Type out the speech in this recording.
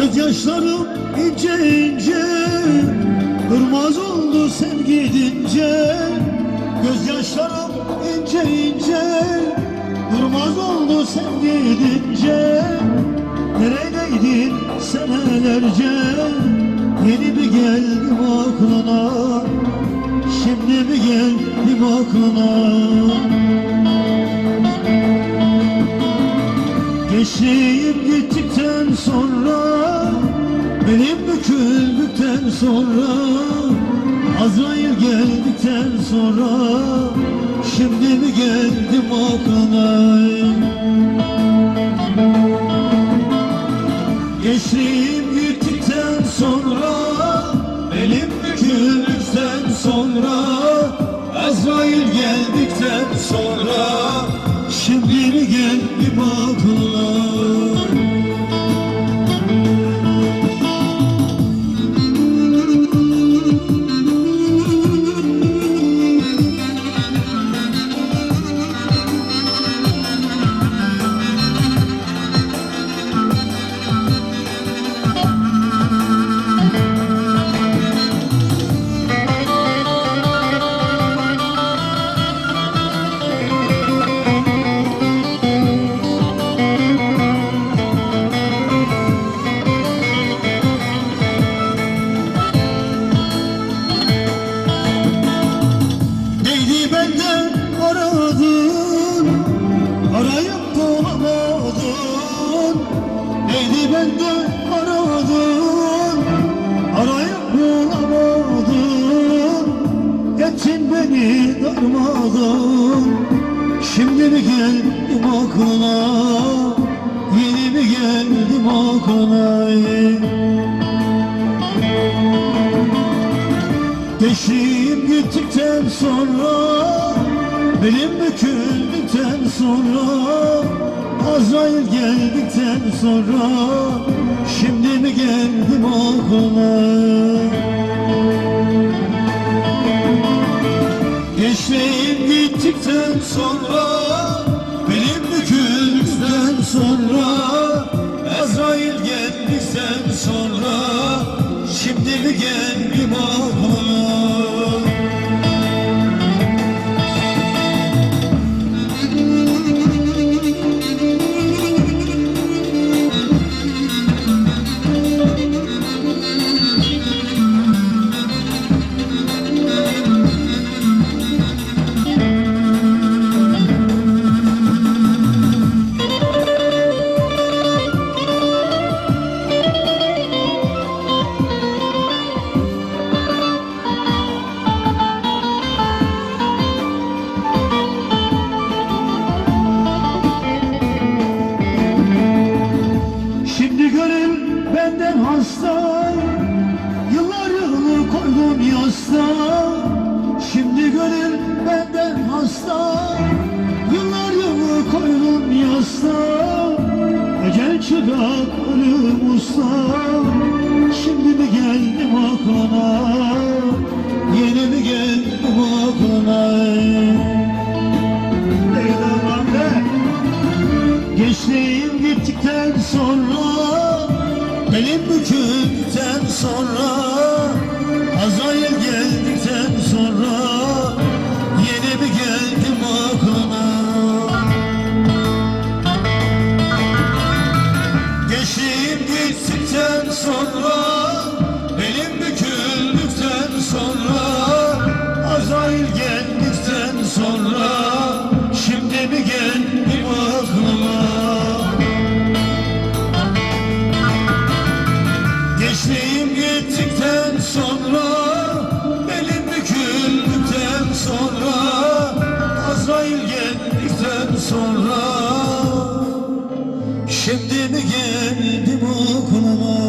Gözyaşlarım ince ince Durmaz oldu sen gidince. Gözyaşlarım ince ince Durmaz oldu sen gidince. Neredeydin senelerce? Yeni mi geldim aklına? Şimdi mi geldim aklına? Geçeyim gittikten sonra benim büküldükten sonra Azrail geldikten sonra Şimdi mi geldim aklına Geçtiğim gittikten sonra Benim büküldükten sonra Azrail geldikten sonra Şimdi mi geldim aklına Benden aradın Arayıp bulamadın Neydi benden aradın Arayıp bulamadın Ettin beni darmadın. Şimdi mi geldim aklına Yeni mi geldim aklına Geçtiğim gittikten sonra Benim büküldükten sonra Azrail geldikten sonra Şimdi mi geldim aklına Geçtiğim gittikten sonra Benim büküldükten sonra Azrail geldikten sonra Şimdi mi geldim aklına benden hasta Yıllar yılı koydum yasta. Şimdi gönül benden hasta Yıllar yılı koydum yasta. Ecel çırak ölüm usta Şimdi mi geldim aklına Benim büküldükten sonra sonra Belim büküldükten sonra Azrail geldikten sonra. Şimdi mi geldim okuluma